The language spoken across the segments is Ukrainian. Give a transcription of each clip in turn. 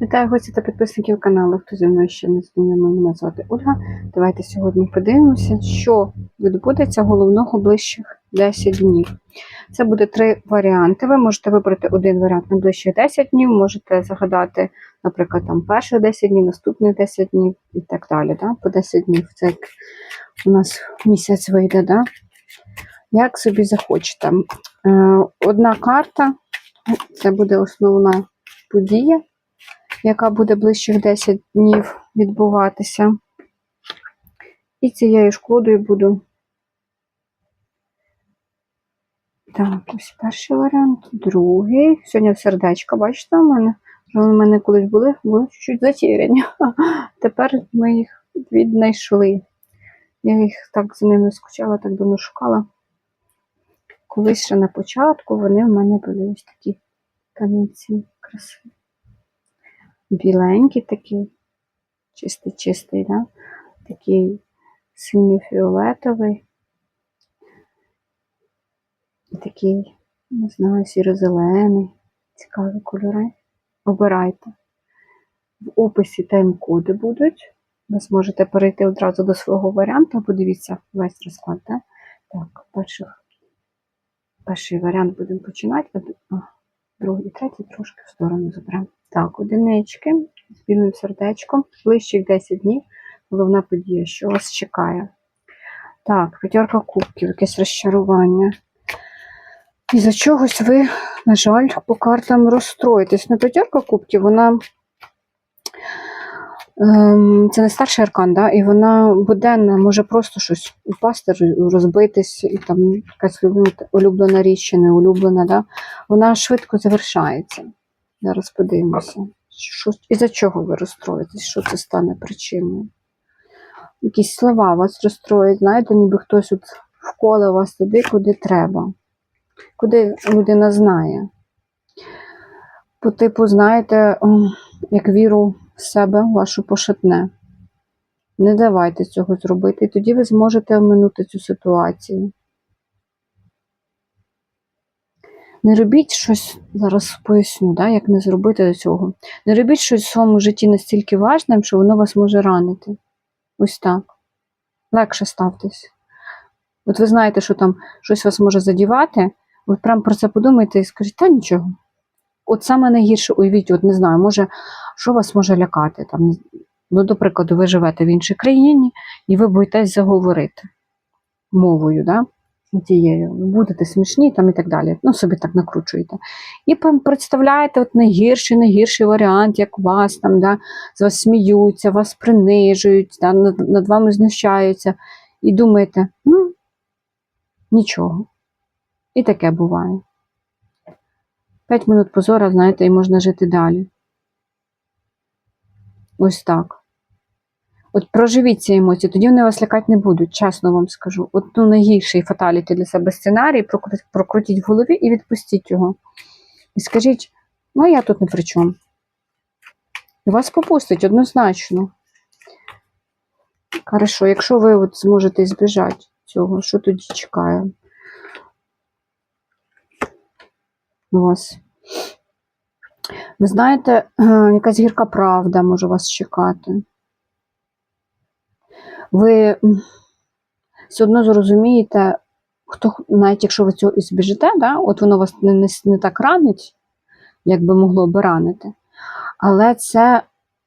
Вітаю гості та підписників каналу. Хто зі мною ще не знайомий, мене звати Ольга. Давайте сьогодні подивимося, що відбудеться головного ближчих 10 днів. Це буде три варіанти. Ви можете вибрати один варіант на ближчих 10 днів, можете загадати, наприклад, там перших 10 днів, наступних 10 днів і так далі. Да? По 10 днів. Це як у нас місяць вийде. Да? Як собі захочете. Е, Одна карта це буде основна подія яка буде ближчих 10 днів відбуватися. І цією ж колодою буду. Так, ось перший варіант, другий. Сьогодні сердечка, бачите, у мене? В мене колись були, були чуть-чуть затеряні. Тепер ми їх віднайшли. Я їх так за ними скучала, так давно шукала. Колись ще на початку вони в мене були ось такі камінці красиві біленький такий, чистий-чистий, да? такий синьо-фіолетовий. І такий, не знаю, сіро-зелений. Цікаві кольори. Обирайте. В описі тайм-коди будуть. Ви зможете перейти одразу до свого варіанту, подивіться весь розклад. Да? Так, перших, перший варіант будемо починати, другий, третій трошки в сторону заберемо. Так, одинички з білим сердечком, ближчих 10 днів. Головна подія, що вас чекає. Так, п'ятерка кубків, якесь розчарування. І за чогось ви, на жаль, по картам розстроїтесь. Ну, п'ятерка кубків, вона. Ем, це не старший аркан, да? і вона буденна, може просто щось упасти, розбитись, і там якась улюблена річ не улюблена, да? вона швидко завершається. Зараз подивимося. Що, І за чого ви розстроїтесь? Що це стане причиною? Якісь слова вас розстроїть, знаєте, ніби хтось от вколе вас туди, куди треба, куди людина знає. По типу, знаєте, як віру себе вашу пошатне. Не давайте цього зробити, і тоді ви зможете оминути цю ситуацію. Не робіть щось, зараз поясню, да, як не зробити до цього. Не робіть щось в своєму житті настільки важним, що воно вас може ранити. Ось так. Легше ставтесь. От ви знаєте, що там щось вас може задівати, от прямо про це подумайте і скажіть, та нічого. От саме найгірше, уявіть, от не знаю, може, що вас може лякати. Там, Ну, до прикладу, ви живете в іншій країні і ви боїтесь заговорити мовою. Да? тією, будете смішні там і так далі. Ну, собі так накручуєте. І представляєте от найгірший, найгірший варіант, як вас там, да, з вас сміються, вас принижують, да, над, над вами знущаються. І думаєте, ну, нічого. І таке буває. П'ять минут позора, знаєте, і можна жити далі. Ось так. От проживіть ці емоції, тоді вони вас лякати не будуть, чесно вам скажу. От ну, найгірший фаталіті для себе сценарій, прокрутіть в голові і відпустіть його. І скажіть, ну я тут не при чому. І вас попустить однозначно. Хорошо, якщо ви от зможете збіжати цього, що тоді чекає вас? Ви знаєте, якась гірка правда може вас чекати ви все одно зрозумієте, хто, навіть якщо ви цього і збіжите, да, от воно вас не, не, не так ранить, як би могло би ранити. Але це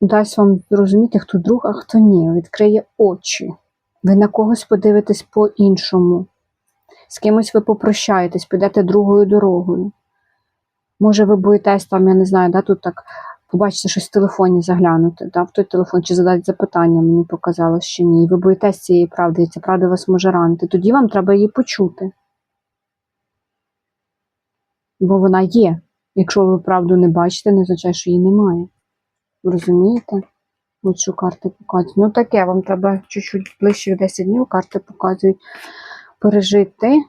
дасть вам зрозуміти, хто друг, а хто ні. Відкриє очі. Ви на когось подивитесь по-іншому. З кимось ви попрощаєтесь, підете другою дорогою. Може, ви боїтесь там, я не знаю, да, тут так побачите щось в телефоні заглянути, да, в той телефон, чи задати запитання, мені показалось, що ні. Ви боїтесь цієї правди, і ця правда вас може ранити. Тоді вам треба її почути. Бо вона є. Якщо ви правду не бачите, не означає, що її немає. Розумієте? От що карти показують. Ну таке, вам треба чуть-чуть ближче 10 днів, карти показують пережити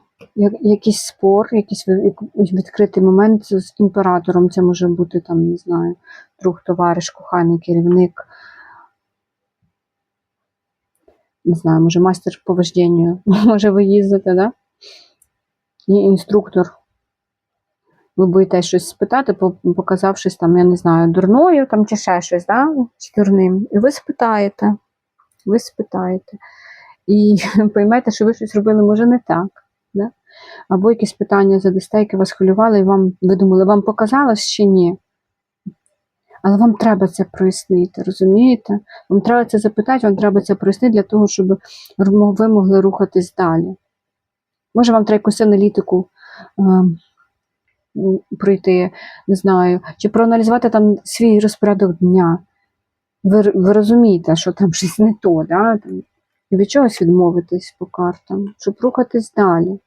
якийсь спор, якийсь відкритий момент з імператором. Це може бути там, не знаю, друг, товариш, коханий керівник. Не знаю, може майстер по вожденню, може ви їздите, да? І інструктор. ви боїтесь щось спитати, показавшись там, я не знаю, дурною там, чи ще щось, да? чи дурним. І ви спитаєте, ви спитаєте. І поймете, що ви щось робили, може, не так. Або якісь питання задасте, які вас хвилювали, і вам ви думали, вам показалось чи ні? Але вам треба це прояснити, розумієте? Вам треба це запитати, вам треба це прояснити для того, щоб ви могли рухатись далі. Може, вам треба якусь аналітику е, пройти, не знаю, чи проаналізувати там свій розпорядок дня. Ви, ви розумієте, що там щось не то, да? і від чогось відмовитись по картам, щоб рухатись далі.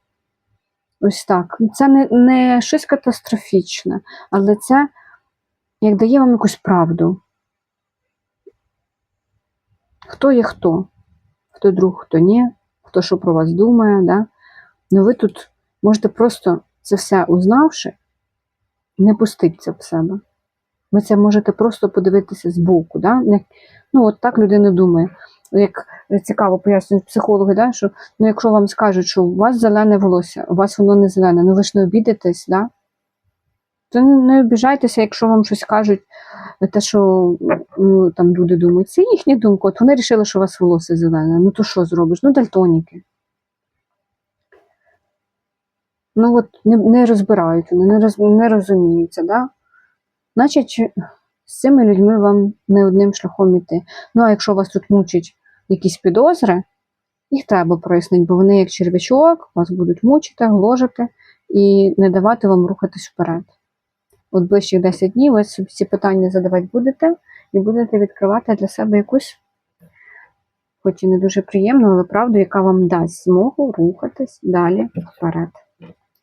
Ось так. Це не, не щось катастрофічне, але це як дає вам якусь правду. Хто є хто? Хто друг, хто ні, хто що про вас думає, да? Ну ви тут можете просто це все узнавши, не пустити це в себе. Ви це можете просто подивитися збоку. Да? Ну, от так людина думає. Як цікаво пояснюють психологи, да? що ну, якщо вам скажуть, що у вас зелене волосся, у вас воно не зелене, ну ви ж не обідетесь, да? то не, обіжайтеся, якщо вам щось кажуть, те, що ну, там люди думають, це їхня думка. От вони вирішили, що у вас волосся зелене. Ну то що зробиш? Ну, дальтоніки. Ну от не, не розбирають вони, не, роз, не розуміються, да? Значить, з цими людьми вам не одним шляхом іти. Ну, а якщо вас тут мучать якісь підозри, їх треба прояснити, бо вони, як черв'ячок, вас будуть мучити, гложити і не давати вам рухатись вперед. От ближчих 10 днів ви собі ці питання задавати будете і будете відкривати для себе якусь, хоч і не дуже приємну, але правду, яка вам дасть змогу рухатись далі вперед.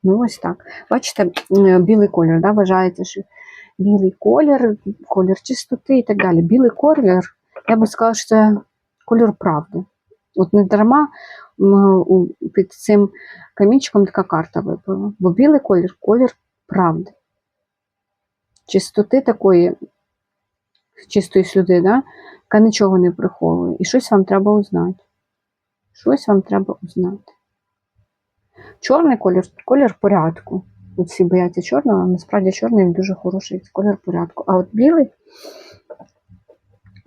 Ну, ось так. Бачите, білий колір, да, вважається, що білий колір, колір чистоти і так далі. Білий колір, я би сказала, що це колір правди. От не дарма під цим камінчиком така карта випала. Бо білий колір колір правди. Чистоти такої, чистої слюди, да, яка нічого не приховує. І щось вам треба узнати. Щось вам треба узнати. Чорний колір колір порядку. От всі бояться чорного, а насправді чорний дуже хороший колір порядку. А от білий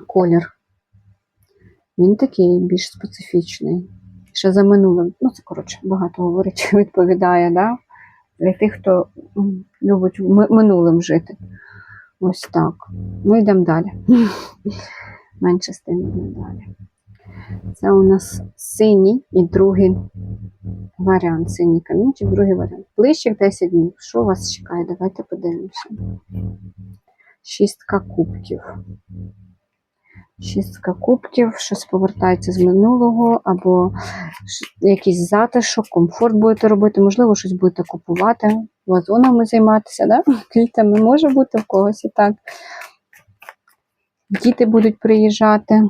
колір, він такий більш специфічний. Ще за минулим. Ну, це коротше, багато говорить, відповідає, да? для тих, хто любить минулим жити. Ось так. Ну, йдемо далі. Менше з тим йдемо далі. Це у нас синій і другий варіант. Синій камінчик, другий варіант. Ближче 10 днів. Що вас чекає? Давайте подивимося. Шістка кубків. Шістка кубків, щось повертається з минулого, або якийсь затишок, комфорт будете робити, можливо, щось будете купувати, вазонами займатися, да? квітами може бути в когось і так. Діти будуть приїжджати.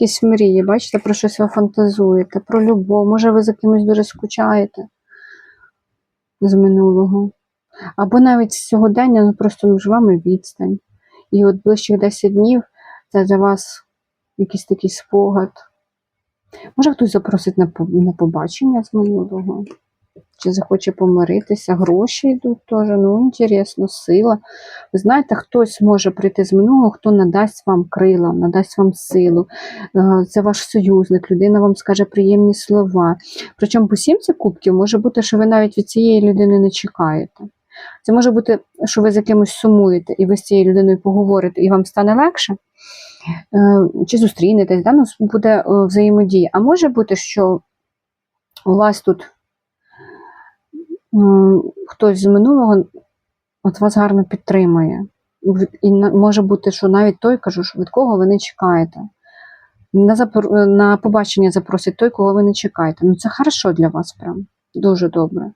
Якісь мрії, бачите, про щось ви фантазуєте, про любов, може ви за кимось дуже скучаєте з минулого. Або навіть з сьогодення, ну просто між вами відстань. І от ближчих 10 днів це для вас якийсь такий спогад. Може, хтось запросить на побачення з минулого, чи захоче помиритися, гроші йдуть теж, ну, інтересно, сила. Ви знаєте, хтось може прийти з минулого, хто надасть вам крила, надасть вам силу. Е, Це ваш союзник, людина вам скаже приємні слова. Причому по сімці кубків може бути, що ви навіть від цієї людини не чекаєте. Це може бути, що ви за кимось сумуєте, і ви з цією людиною поговорите, і вам стане легше. Е, Чи зустрінетесь, да? ну, буде е, взаємодія. А може бути, що у вас тут хтось з минулого от вас гарно підтримує. І може бути, що навіть той кажу, від кого ви не чекаєте. На, запор... на побачення запросить той, кого ви не чекаєте. Ну це хорошо для вас, прям дуже добре.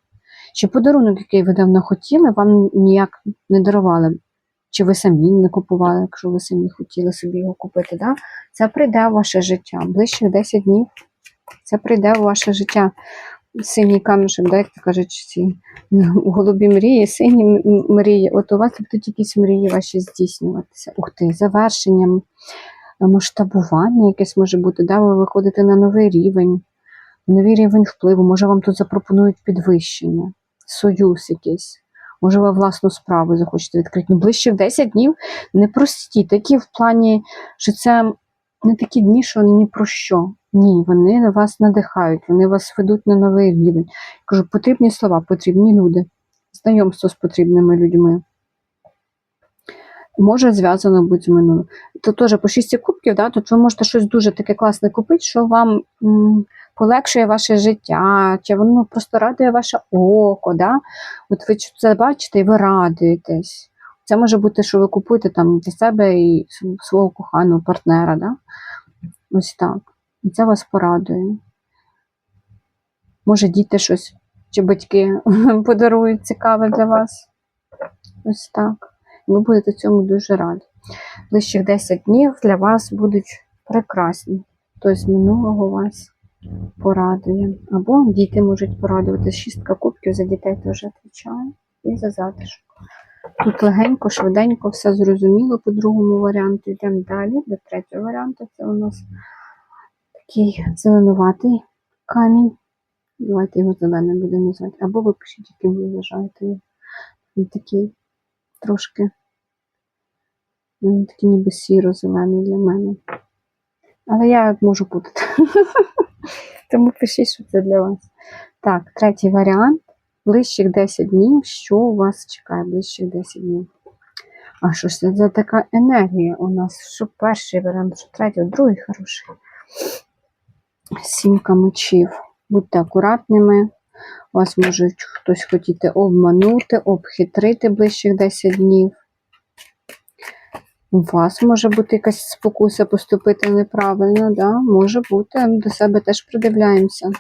Чи подарунок, який ви давно хотіли, вам ніяк не дарували. Чи ви самі не купували, якщо ви самі хотіли собі його купити, да? це прийде в ваше життя. Ближчих 10 днів це прийде в ваше життя. Синій камішок, да, як то кажуть, ці голубі мрії, сині мрії. От у вас будуть якісь мрії ваші здійснюватися. Ух ти, завершенням, е, масштабування якесь може бути, да, ви виходите на новий рівень, новий рівень впливу, може вам тут запропонують підвищення, союз якийсь. Може, ви власну справу захочете відкрити. Ну, ближчих 10 днів непрості. Такі в плані, що це не такі дні, що ні про що. Ні, вони вас надихають, вони вас ведуть на новий рівень. Кажу, потрібні слова, потрібні люди, знайомство з потрібними людьми. Може зв'язано бути з минулим. То теж по шісті кубків, да, тут ви можете щось дуже таке класне купити, що вам м, полегшує ваше життя, чи воно просто радує ваше око. Да? От ви це бачите і ви радуєтесь. Це може бути, що ви купуєте там для себе і свого коханого партнера. Да? Ось так. І це вас порадує. Може, діти щось чи батьки подарують цікаве для вас. Ось так. Ви будете цьому дуже раді. Ближчих 10 днів для вас будуть прекрасні. Хтось з минулого вас порадує. Або діти можуть порадувати. Шістка кубків за дітей теж відповідає. І за затишок. Тут легенько, швиденько, все зрозуміло по другому варіанту. Йдемо далі до третього варіанту. Це у нас такий зеленуватий камінь. Давайте його зеленим будемо назвати. Або ви пишіть, яким ви вважаєте. Він такий трошки. Він такий ніби сіро-зелений для мене. Але я можу путати. Тому пишіть, що це для вас. Так, третій варіант. Ближчих 10 днів. Що у вас чекає ближчих 10 днів? А що ж це за така енергія у нас? Що перший варіант, що третій, другий хороший. Сімка мечів. Будьте акуратними. Вас можуть хтось хотіти обманути, обхитрити ближчих 10 днів. У вас може бути якась спокуса поступити неправильно, да? може бути. До себе теж придивляємося.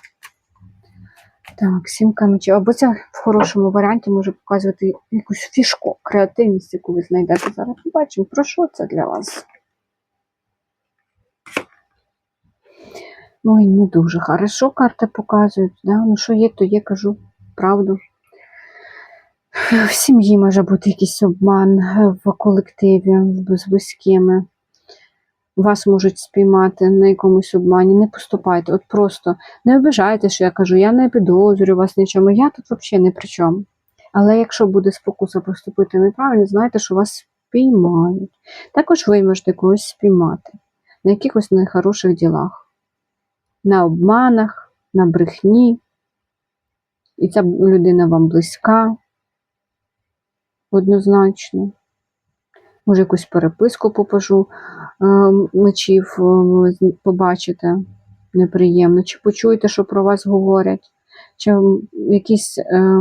Так, сімка мечів. Або це в хорошому варіанті може показувати якусь фішку, креативність, яку ви знайдете зараз. Побачимо, про що це для вас. Ой, не дуже хорошо карти показують. Да? Ну, що є, то є, кажу правду. В сім'ї може бути якийсь обман в колективі з близькими. Вас можуть спіймати на якомусь обмані. Не поступайте. От просто не обижайте, що я кажу, я не підозрюю вас нічому. Я тут взагалі не при чому. Але якщо буде спокуса поступити неправильно, знайте, що вас спіймають. Також ви можете когось спіймати на якихось нехороших ділах, на обманах, на брехні. І ця людина вам близька однозначно. Може, якусь переписку попажу е, мечів, е, побачите неприємно, чи почуєте, що про вас говорять, чи якісь е,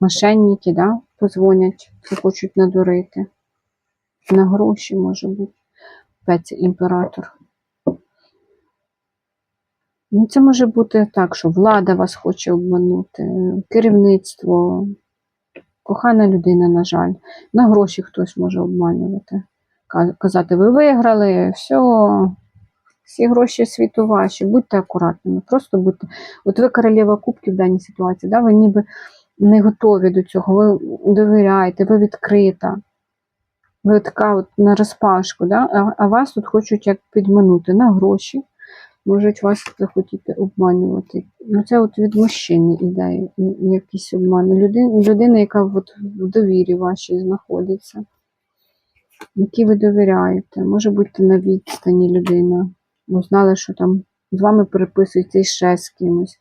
мошенники да, позвонять, захочуть надурити. На гроші може бути. Опять імператор. Ну, це може бути так, що влада вас хоче обманути, керівництво, кохана людина, на жаль. На гроші хтось може обманювати. Казати, ви виграли, все, всі гроші світу ваші, будьте акуратними, просто будьте. От ви королева кубків в даній ситуації, да, ви ніби не готові до цього, ви довіряєте, ви відкрита. Ви така от на розпашку, да? а, а вас тут хочуть як підманути на гроші. Можуть вас захотіти обманювати. Ну, це от від мужчини іде якісь обмани. Людина, людина, яка от в довірі вашій знаходиться, якій ви довіряєте. Може бути на відстані людина. Узнали, знали, що там з вами переписується і ще з кимось.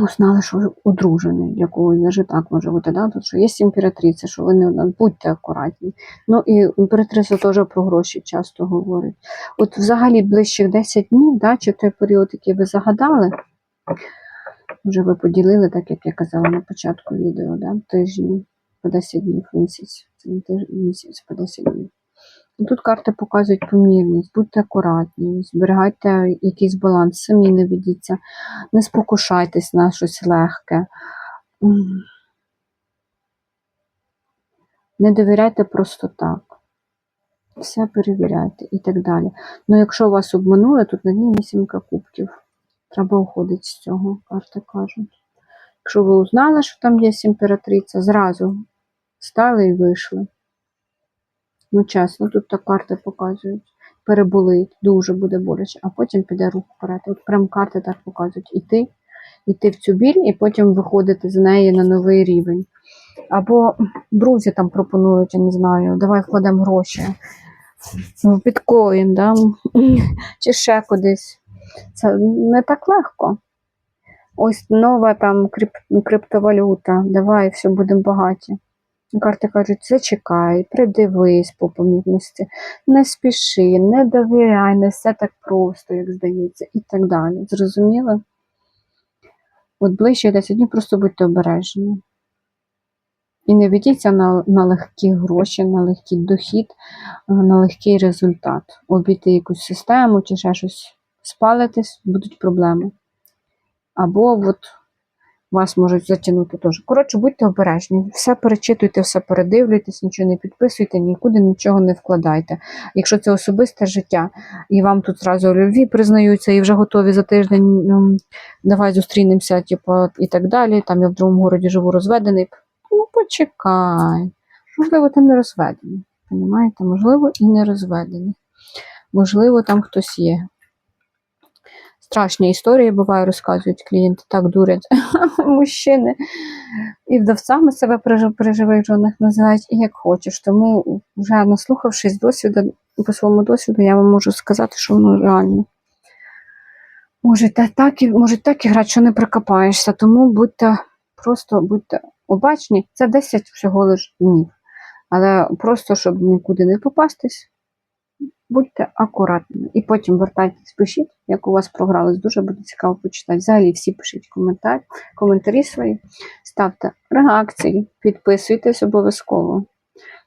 Ви знали, що ви одружений для когось, навіть так може бути, да? Тут що є імператриця, що ви не будьте акуратні. Ну і імператриця теж про гроші часто говорить. От взагалі ближчих 10 днів, да, чи той період, який ви загадали, вже ви поділили, так як я казала на початку відео, да, тижні по 10 днів місяць. Це не тиждень, місяць по 10 днів. Тут карти показують помірність, будьте акуратні, зберігайте якийсь баланс, самі не ведіться, не спокушайтесь на щось легке. Не довіряйте просто так. Все перевіряйте і так далі. Ну, якщо вас обманули, тут на дні вісімка кубків. Треба уходити з цього, карти кажуть. Якщо ви узнали, що там є імператриця, зразу стали і вийшли. Ну, чесно, тут так карти показують. Переболить, дуже буде боляче, а потім піде рух вперед. От прям карти так показують. Іти, іти в цю біль, і потім виходити з неї на новий рівень. Або друзі там пропонують, я не знаю, давай вкладемо гроші в біткоін, да? чи ще кудись. Це не так легко. Ось нова там крип, криптовалюта, давай все будемо багаті. Карти кажуть, зачекай, придивись по помірності, не спіши, не довіряй, не все так просто, як здається, і так далі. Зрозуміли? От ближче 10 днів просто будьте обережні. І не ведіться на, на легкі гроші, на легкий дохід, е, на легкий результат. Обійти якусь систему чи ще щось спалитись, будуть проблеми. Або от вас можуть затягнути теж. Коротше, будьте обережні, все перечитуйте, все передивлюйтесь, нічого не підписуйте, нікуди нічого не вкладайте. Якщо це особисте життя, і вам тут зразу любві признаються, і вже готові за тиждень, ем, давай зустрінемося, типу, і так далі. Там я в другому городі живу розведений. Ну, почекай. Можливо, ти не розведений. Понімаєте? Можливо, і не розведений. Можливо, там хтось є. Страшні історії буває, розказують клієнти, так дурять мужчини. І вдовцями себе при, при живих називають, і як хочеш. Тому, вже наслухавшись досвіду, по своєму досвіду, я вам можу сказати, що воно реально. Можете так і, може так і грати, що не прикопаєшся. Тому будьте просто будьте обачні. Це 10 всього лиш днів. Але просто, щоб нікуди не попастись, будьте акуратними. І потім вертайтесь, пишіть, як у вас програлось. Дуже буде цікаво почитати. Взагалі всі пишіть коментарі, коментарі свої, ставте реакції, підписуйтесь обов'язково.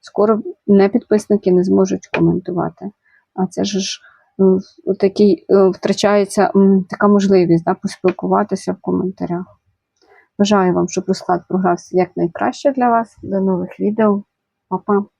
Скоро непідписники не зможуть коментувати. А це ж е, такий, е, втрачається така можливість да, поспілкуватися в коментарях. Бажаю вам, щоб розклад програвся якнайкраще для вас. До нових відео. Па-па!